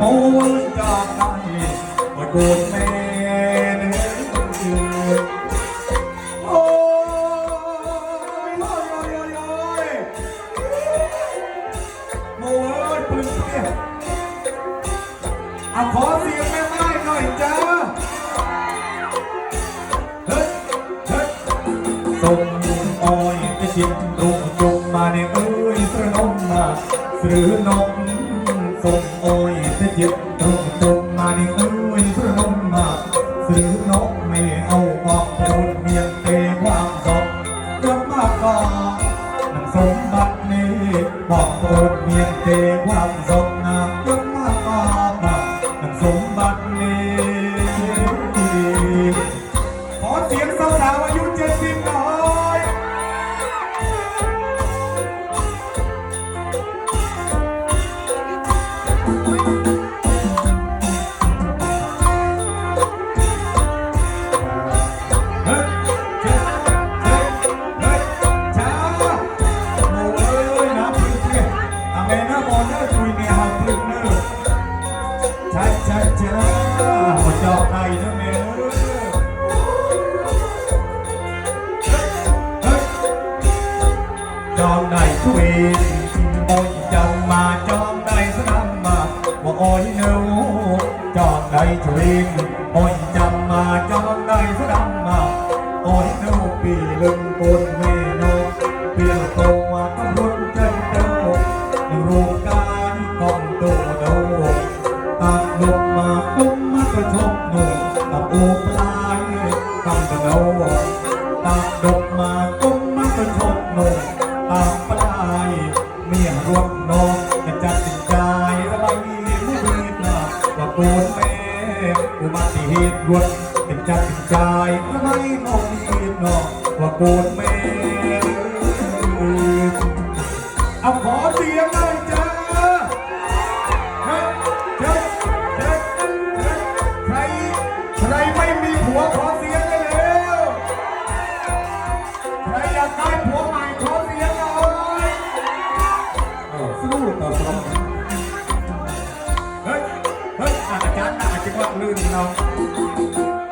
โอ้ยจากไปว่กรธแม่เนื้อโอ้ยโอ้ยโอ้ยโอ้ยโอ้ยโอ้ยปืนเนี่เอาขอเสียงแม่ไม้หน่อยจ้าเฮ้ยเฮ้ยส่งอ้อยไปเชียงรุงจุงมาเนี่ยเอ้ยสระนมมาสรือนม มโอ้อยไปเชียงรุงตรงมาเนี่ยเอ้ยพระนมมาซื้อนกไม่เอาบอกโดนเมียงเตะความสดกลับมาก่อนนังสมบัตินี้บอกโปรดเมียงเตความสมงามยกมากมากนัง ช้าหัวจอกในเนะเมย์เนอะเฮ้ยจองได้ทุเองโอ้ยจำมาจองได้สนามมาว่าโอ้ยเนอจองได้ทุเองโอ้ยจำมาจองได้สนามมาโอ้ยโนปีลึงปนเมโน ตัดลงมาปุ้มมากระทบหนูตับโอปลายกำกระโดตัดดกมาปุ้มมากระทบหนูตับปลายเมียรวมนองจะจัดสินใจระบายไม่ดีนะว่าโกนแม่อุบัติเหตุรวดเป็นจัดสินใจระบายนองดีนาะว่าโกนแม่เอาขอ